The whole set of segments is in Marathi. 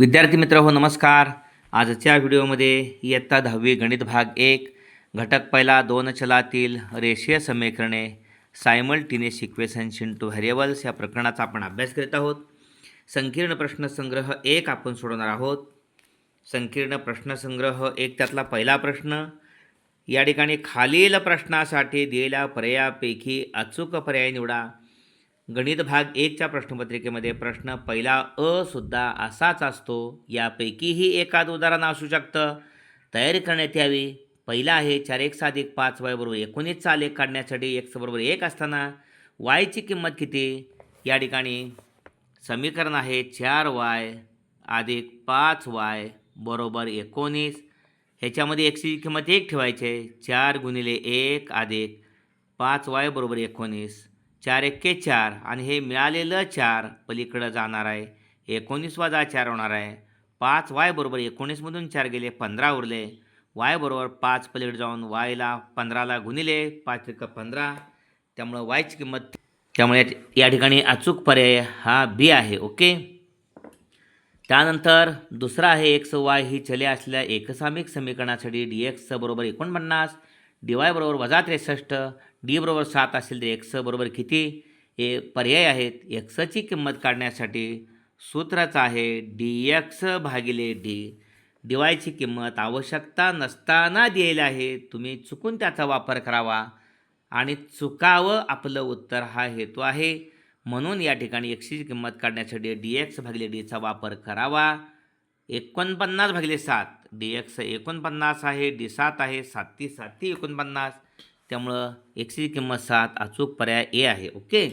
विद्यार्थी मित्र हो नमस्कार आजच्या व्हिडिओमध्ये इयत्ता दहावी गणित भाग एक घटक पहिला दोन चलातील रेषीय समीकरणे सायमल्टेनियस इक्वेशन्स टू व्हेरिएबल्स या प्रकरणाचा आपण अभ्यास करीत आहोत संकीर्ण प्रश्नसंग्रह एक आपण सोडवणार आहोत संकीर्ण प्रश्नसंग्रह एक त्यातला पहिला प्रश्न या ठिकाणी खालील प्रश्नासाठी दिलेल्या पर्यायापैकी अचूक पर्याय निवडा गणित भाग एकच्या प्रश्नपत्रिकेमध्ये प्रश्न पहिला अ सुद्धा असाच असतो यापैकीही एकाद उदाहरण असू शकतं तयारी करण्यात यावी पहिला आहे चार एक सात एक पाच वाय बरोबर एकोणीसचा आलेख काढण्यासाठी एक्स बरोबर एक असताना वायची किंमत किती या ठिकाणी समीकरण आहे चार वाय अधिक पाच वाय बरोबर एकोणीस ह्याच्यामध्ये एक्सची किंमत एक ठेवायची आहे चार गुणिले एक अधिक पाच वाय बरोबर एकोणीस चार एक्के चार आणि हे मिळालेलं चार पलीकडं जाणार आहे एकोणीस वाजा चार होणार आहे पाच वाय बरोबर एकोणीसमधून चार गेले पंधरा उरले वाय बरोबर पाच पलीकडे जाऊन वायला पंधराला गुणिले पाच एक पंधरा त्यामुळं वायची किंमत त्यामुळे या ठिकाणी अचूक पर्याय हा बी आहे ओके त्यानंतर दुसरा आहे एक्स वाय ही चले असल्या एकसामिक समीकरणासाठी डी एक्सचं बरोबर एकोणपन्नास डी वाय बरोबर वजा त्रेसष्ट डी बरोबर सात असेल तर एक्स बरोबर किती हे पर्याय आहेत एक्सची किंमत काढण्यासाठी सूत्राचं आहे डी एक्स भागिले डी डी वायची किंमत आवश्यकता नसताना दिलेली आहे तुम्ही चुकून त्याचा वापर करावा आणि चुकावं आपलं उत्तर हा हेतू आहे म्हणून या ठिकाणी एक्सीची किंमत काढण्यासाठी डी एक्स भागिले डीचा वापर करावा एकोणपन्नास भागिले सात डी एक्स एकोणपन्नास आहे डी सात आहे सात सात सातती एकोणपन्नास त्यामुळं एक्सची किंमत सात अचूक पर्याय ए आहे ओके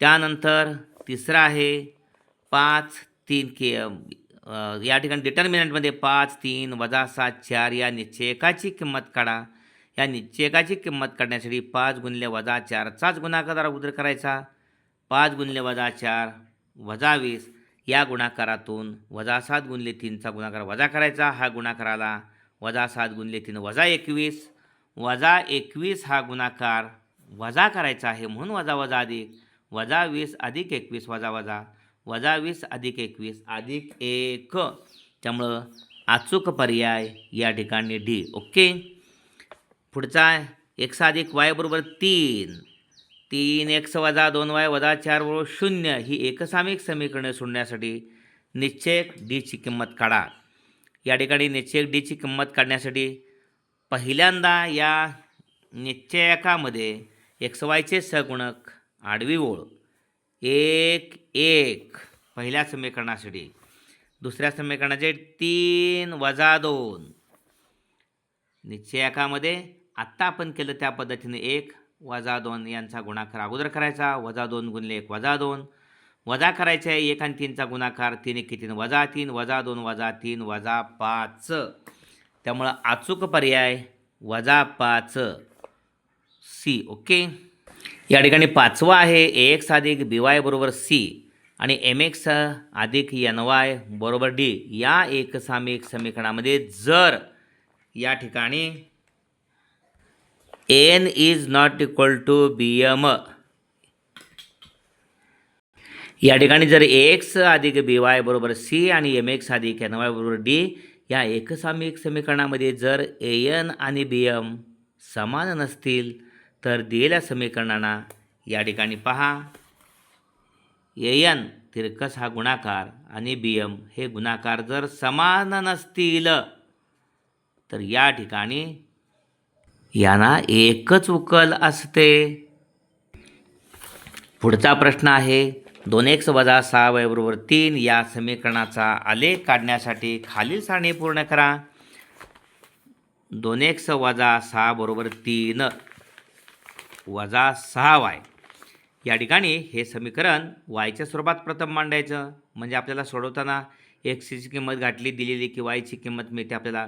त्यानंतर तिसरा आहे पाच तीन के या ठिकाणी डिटर्मिनंटमध्ये पाच तीन वजा सात चार या निश्चयकाची किंमत काढा या निश्चयकाची किंमत काढण्यासाठी पाच गुणले वजा चारचाच गुणाकार उदर करायचा पाच गुणले वजा चार वजा वीस या गुणाकारातून वजा सात गुणले तीनचा गुणाकार वजा करायचा हा गुणाकाराला वजा सात गुणले तीन वजा एकवीस वजा एकवीस हा गुणाकार वजा करायचा आहे म्हणून वजा वजा अधिक वजा वीस अधिक एकवीस वजा वजा वजा वीस अधिक एकवीस अधिक एक त्यामुळं अचूक पर्याय या ठिकाणी डी ओके पुढचा एक्स अधिक वाय बरोबर तीन तीन एक्स वजा दोन वाय वजा चार बरोबर शून्य ही एकसामिक समीकरणे सोडण्यासाठी निश्चयक डीची किंमत काढा या ठिकाणी निश्चयक डीची किंमत काढण्यासाठी पहिल्यांदा या निश्चयकामध्ये एक्स वायचे सगुणक आडवी ओळ एक एक पहिल्या समीकरणासाठी दुसऱ्या समीकरणाचे तीन वजा दोन निश्चयकामध्ये आत्ता आपण केलं त्या पद्धतीने एक वजा दोन यांचा गुणाकार अगोदर करायचा वजा दोन गुणले एक वजा दोन वजा करायचे आहे एक आणि तीनचा गुणाकार तीन एक तीन वजा तीन वजा दोन वजा तीन वजा पाच त्यामुळं अचूक पर्याय वजा पाच सी ओके या ठिकाणी पाचवा आहे ए एक्स अधिक बी वाय बरोबर सी आणि एम एक्स अधिक एन वाय बरोबर डी या एकसामिक समीकरणामध्ये जर या ठिकाणी N is not equal to B M या ठिकाणी जर ए एक्स अधिक बी वाय बरोबर सी आणि एम एक्स अधिक एन वाय बरोबर डी या एकसामिक समीकरणामध्ये जर ए एन आणि बी एम समान नसतील तर दिलेल्या समीकरणांना या ठिकाणी पहा ए एन तिरकस हा गुणाकार आणि बी एम हे गुणाकार जर समान नसतील तर या ठिकाणी यांना एकच उकल असते पुढचा प्रश्न आहे दोन एक्स वजा सहा बरोबर तीन या समीकरणाचा आलेख काढण्यासाठी खालील सारणी पूर्ण करा दोन एक्स वजा सहा बरोबर तीन वजा सहा वाय या ठिकाणी हे समीकरण वायच्या स्वरूपात प्रथम मांडायचं म्हणजे आपल्याला सोडवताना एक्सची किंमत गाठली दिलेली की वायची किंमत मिळते आपल्याला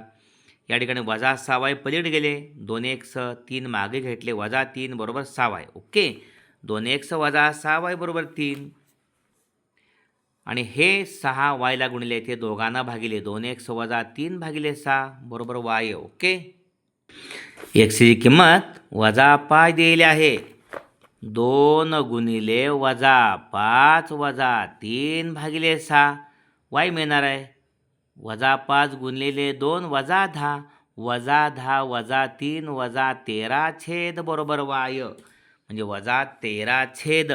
या ठिकाणी वजा सहावाय पलीड गेले दोन एक स तीन मागे घेतले वजा तीन बरोबर सहावाय ओके दोन एक स वजा सहा वाय बरोबर तीन आणि हे सहा वायला गुणले ते दोघांना भागिले दोन एक स वजा तीन भागिले सहा बरोबर वाय ओके एक्सची किंमत वजा पाच दिलेली आहे दोन गुणिले वजा पाच वजा तीन भागिले सहा वाय मिळणार आहे वजा पाच गुणलेले दोन वजा दहा वजा दहा वजा तीन वजा तेरा छेद बरोबर वाय म्हणजे वजा तेरा छेद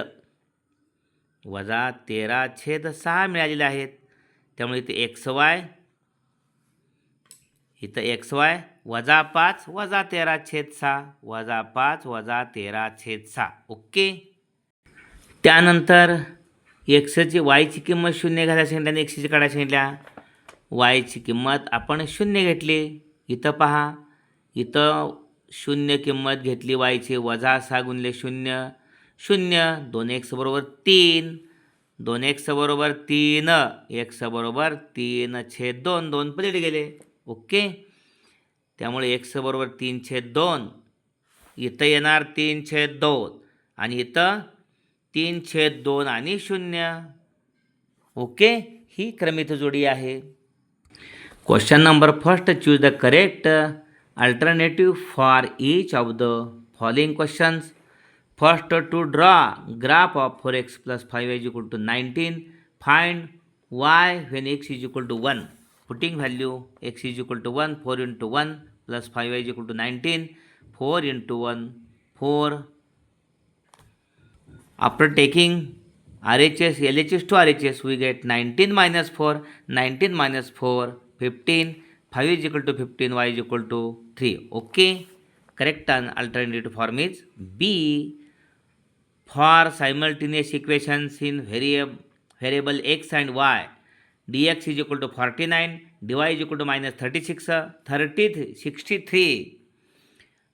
वजा तेरा छेद सहा मिळालेले आहेत त्यामुळे इथे एक्स वाय इथं एक्स वाय वजा पाच वजा तेरा छेद सहा वजा पाच वजा तेरा छेद सहा ओके त्यानंतर एक्सची वायची किंमत शून्य घालायला सांगितल्या आणि एकशेची काढायला सांगितल्या वायची किंमत आपण शून्य घेतली इथं पहा इथं शून्य किंमत घेतली वायची वजा सहा गुणले शून्य शून्य दोन एक्स बरोबर तीन दोन एक्स बरोबर तीन एक्स बरोबर तीन छेद दोन दोन पलीट गेले ओके त्यामुळे एक्स बरोबर तीन छेद दोन इथं येणार तीन छेद दोन आणि इथं तीन छेद दोन आणि शून्य ओके ही क्रमित जोडी आहे Question number first choose the correct alternative for each of the following questions. First to draw graph of 4x plus 5y is equal to 19. Find y when x is equal to 1. Putting value x is equal to 1, 4 into 1 plus 5y is equal to 19. 4 into 1, 4. After taking RHS, LHS to RHS, we get 19 minus 4, 19 minus 4, 15. 5 is equal to 15, y is equal to 3. Okay. Correct alternative form is B. For simultaneous equations in variable x and y, dx is equal to 49, dy is equal to minus 36, 63,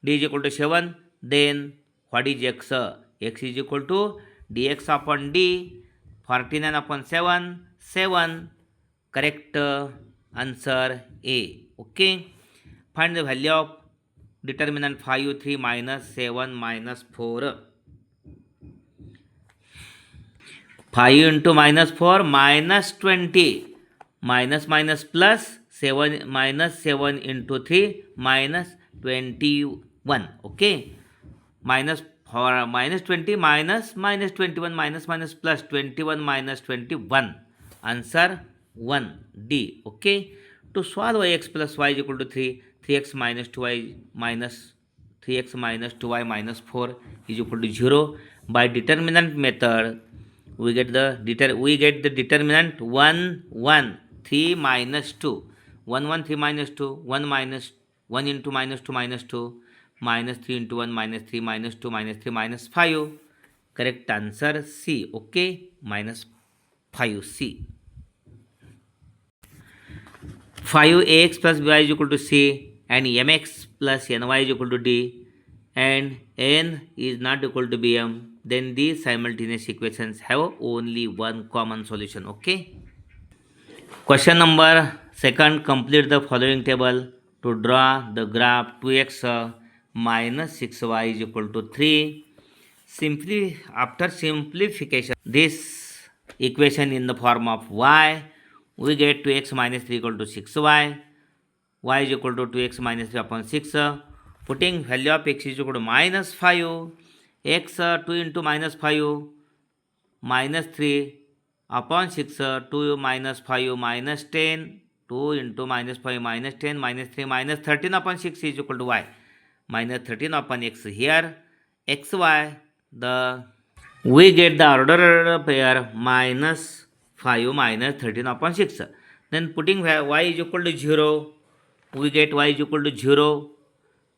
d is equal to 7, then what is x? X is equal to dx upon d, 49 upon 7, 7, correct answer A. Okay. Find the value of determinant 5, 3, minus 7, minus 4. 5 into minus 4, minus 20. Minus minus plus 7, minus 7 into 3, minus 21. Okay. Minus 20 minus minus 21 minus minus plus 21 minus 21 answer 1 d okay to solve x plus y is equal to 3 3x minus 2y minus 3x minus 2y minus 4 is equal to 0 by determinant method we get the deter we get the determinant 1 1 3 minus 2 1 1 3 minus 2 1 minus 1 into minus 2 minus 2 minus 3 into 1 minus 3 minus 2 minus 3 minus 5 correct answer c okay minus 5 c 5 ax plus y is equal to c and mx plus ny is equal to d and n is not equal to bm then these simultaneous equations have only one common solution okay question number second complete the following table to draw the graph 2x uh, minus 6y is equal to 3 simply after simplification this equation in the form of y we get 2x minus 3 equal to 6y. y is equal to 2x minus 3 upon 6. Uh, putting value of x is equal to minus 5. x uh, 2 into minus 5 minus 3 upon 6 uh, 2 minus 5 minus 10 2 into minus 5 minus 10 minus 3 minus 13 upon 6 is equal to y minus 13 upon x here xy the we get the ordered pair minus 5 minus 13 upon 6. Then putting y is equal to 0, we get y is equal to 0,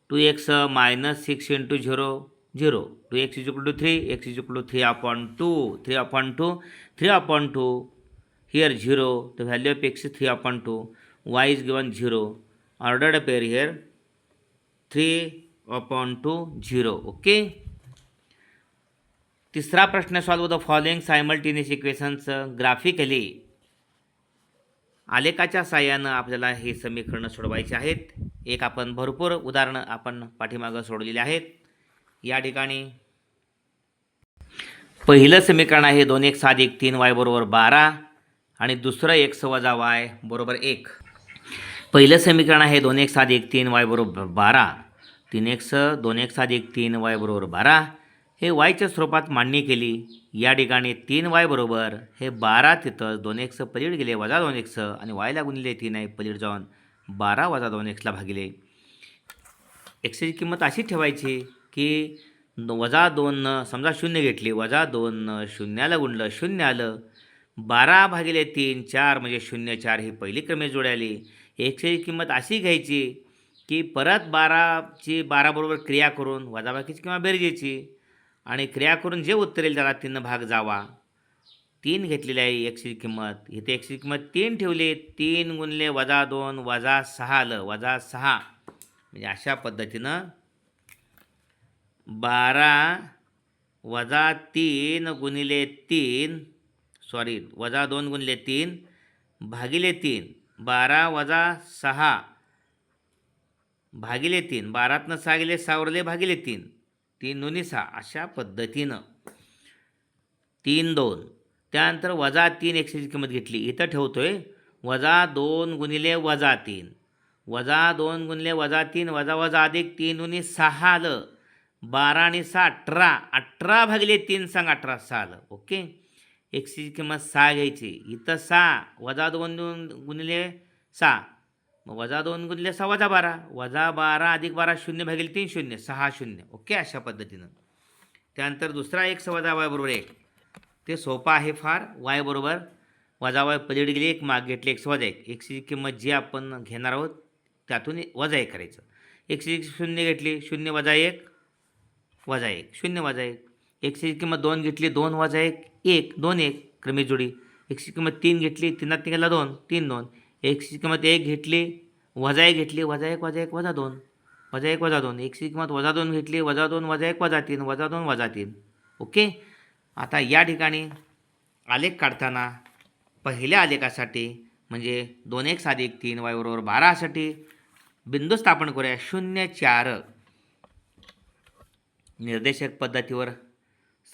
2x minus 6 into 0, 0, 2x is equal to 3, x is equal to 3 upon 2, 3 upon 2, 3 upon 2, here 0, the value of x is 3 upon 2, y is given 0, ordered pair here, 3 upon 2, 0, okay. तिसरा प्रश्न solve the following simultaneous equations graphically आलेखाच्या साह्यानं आपल्याला हे समीकरणं सोडवायचे आहेत एक आपण भरपूर उदाहरणं आपण पाठीमागं सोडलेली आहेत या ठिकाणी पहिलं समीकरण आहे दोन एक सात एक तीन वाय बरोबर बारा आणि दुसरं एक वजा वाय बरोबर एक पहिलं समीकरण आहे दोन एक सात एक तीन वाय बरोबर बारा तीन एक स दोन एक साधिक एक तीन वाय बरोबर बारा हे वायच्या स्वरूपात मांडणी केली या ठिकाणी तीन वाय बरोबर हे बारा तिथं दोन एक्स पलीड गेले वजा दोन एक्स आणि वायला गुणले तीन आहे पलीड जाऊन बारा वजा दोन एक्सला भागिले एक्सची किंमत अशी ठेवायची की वजा दोन समजा शून्य घेतली वजा दोन शून्याला गुणलं शून्य आलं बारा भागिले तीन चार म्हणजे शून्य चार ही पहिली क्रमे जोडायली एक्सची किंमत अशी घ्यायची की परत बाराची बाराबरोबर क्रिया करून वजाबाकीची किंवा बेरजेची आणि क्रिया करून जे उत्तरेल त्याला तीन भाग जावा तीन घेतलेली आहे एकशे किंमत इथे एकशे किंमत तीन ठेवली तीन गुणले वजा दोन वजा सहा आलं वजा सहा म्हणजे अशा पद्धतीनं बारा वजा तीन गुणिले तीन सॉरी वजा दोन गुणले तीन भागिले तीन बारा वजा सहा भागिले तीन बारातनं सहा गेले सावरले भागिले तीन तीन दोन्ही सहा अशा पद्धतीनं तीन दोन त्यानंतर वजा तीन एकशेची किंमत घेतली इथं ठेवतो आहे वजा दोन गुणिले वजा तीन वजा दोन गुणिले वजा तीन वजा वजा अधिक तीन गुणी सहा आलं बारा आणि सहा अठरा अठरा भागिले तीन सांग अठरा सहा आलं ओके एकशेची किंमत सहा घ्यायची इथं सहा वजा दोन दोन गुणिले सहा मग वजा दोन गुणले सहा वजा बारा वजा बारा अधिक बारा शून्य भागेल तीन शून्य सहा शून्य ओके अशा पद्धतीनं त्यानंतर दुसरा एक वजा वाय बरोबर एक ते सोपं आहे फार वाय बरोबर वजा वाय पलीड गेली एक माग घेतली एक वजा एक एकशे किंमत जी आपण घेणार आहोत त्यातून वजा एक करायचं एकशे शून्य घेतली शून्य वजा एक वजा एक शून्य वजा एक एकशे किंमत दोन घेतली दोन वजा एक एक दोन एक क्रमिक जोडी एकशे किंमत तीन घेतली तीनात निघाला दोन तीन दोन एक्सची किंमत एक घेतली वजा एक घेतली वजा एक वजा एक वजा दोन वजा एक वजा दोन एकची किंमत वजा दोन घेतली वजा दोन वजा एक वजा तीन वजा दोन वजा तीन ओके आता या ठिकाणी आलेख काढताना पहिल्या आलेखासाठी म्हणजे दोन एक सात एक तीन वायबरोबर बारासाठी बिंदू स्थापन करूया शून्य चार निर्देशक पद्धतीवर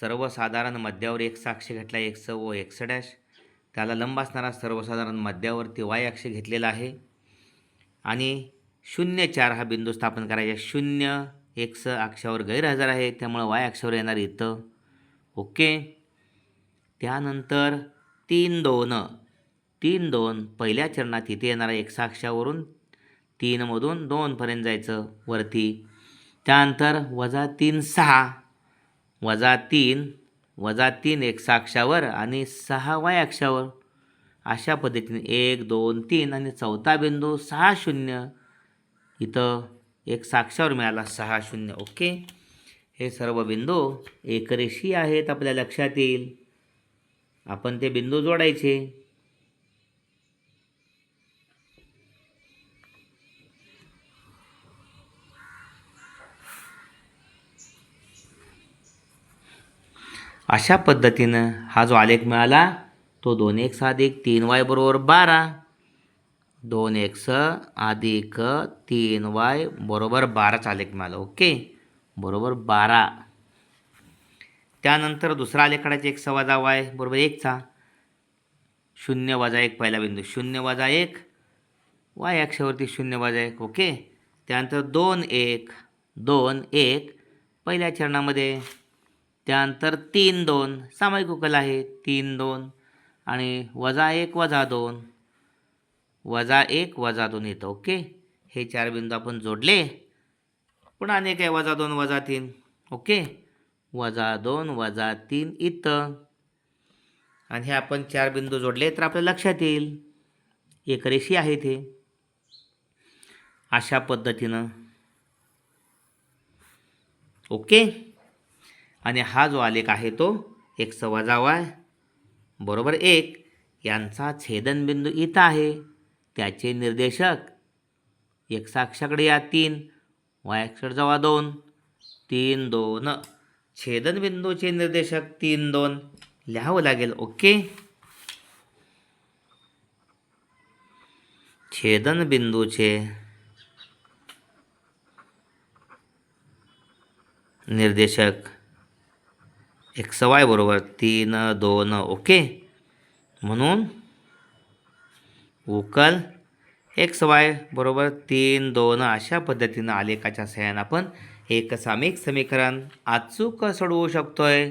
सर्वसाधारण मध्यावर एक साक्ष घेतला स व एकसडॅश त्याला लंब असणारा सर्वसाधारण मध्यावरती वाय अक्ष घेतलेला आहे आणि शून्य चार हा बिंदू स्थापन करायचा शून्य एक्स अक्षावर गैरहजर आहे त्यामुळं वाय अक्षावर येणार इथं ओके त्यानंतर तीन दोन तीन दोन पहिल्या चरणात इथे येणारा एक्स अक्षावरून तीनमधून दोनपर्यंत जायचं वरती त्यानंतर वजा तीन सहा वजा तीन वजा तीन एक साक्षावर आणि सहा वाय अक्षावर अशा पद्धतीने एक दोन तीन आणि चौथा बिंदू सहा शून्य इथं एक साक्षावर मिळाला सहा शून्य ओके हे सर्व बिंदू एकरेशी आहेत आपल्या लक्षात येईल आपण ते बिंदू जोडायचे अशा पद्धतीनं हा जो आलेख मिळाला तो दोन एक्स अधिक तीन वाय बरोबर बारा दोन एक्स अधिक तीन वाय बरोबर बाराच आलेख मिळाला ओके बरोबर बारा त्यानंतर दुसरा आलेखाडायचा एक स वजा वाय बरोबर एकचा शून्य वाजा एक पहिला बिंदू शून्य वजा एक वाय अक्षावरती शून्य वजा एक ओके त्यानंतर दोन एक दोन एक पहिल्या चरणामध्ये त्यानंतर तीन दोन सामायिक उकल आहे तीन दोन आणि वजा एक वजा दोन वजा एक वजा दोन येतं ओके हे चार बिंदू आपण जोडले पुन्हा अनेक आहे वजा दोन वजा तीन ओके वजा दोन वजा तीन इथं आणि हे आपण चार बिंदू जोडले तर आपल्या लक्षात येईल एक रेषी आहे ते अशा पद्धतीनं ओके आणि हा जो आलेख आहे तो एक सवाजावा आहे बरोबर एक यांचा छेदनबिंदू इथं आहे त्याचे निर्देशक एक साक्षाकडे या तीन वायक्षर जावा दोन तीन दोन छेदनबिंदूचे निर्देशक तीन दोन लिहावं लागेल ओके छेदनबिंदूचे निर्देशक एक्स वाय बरोबर तीन दोन ओके म्हणून उकल एक्स वाय बरोबर तीन दोन अशा पद्धतीनं आलेखाच्या सहाय्यानं आपण एक सामिक समीकरण अचूक सोडवू शकतो आहे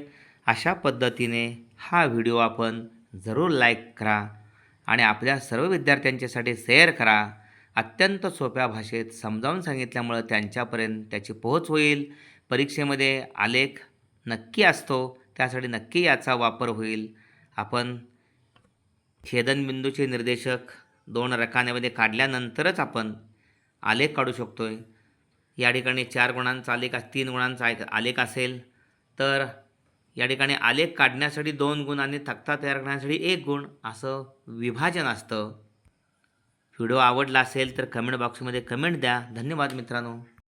अशा पद्धतीने हा व्हिडिओ आपण जरूर लाईक करा आणि आपल्या सर्व विद्यार्थ्यांच्यासाठी शेअर करा अत्यंत सोप्या भाषेत समजावून सांगितल्यामुळं त्यांच्यापर्यंत त्याची पोहोच होईल परीक्षेमध्ये आलेख नक्की असतो त्यासाठी नक्की याचा वापर होईल आपण छेदनबिंदूचे निर्देशक दोन रकान्यामध्ये काढल्यानंतरच आपण आलेख काढू शकतो आहे या ठिकाणी चार गुणांचा आलेख तीन गुणांचा आलेख असेल तर या ठिकाणी आलेख काढण्यासाठी दोन गुण आणि तक्ता तयार करण्यासाठी एक गुण असं विभाजन असतं व्हिडिओ आवडला असेल तर कमेंट बॉक्समध्ये कमेंट द्या धन्यवाद मित्रांनो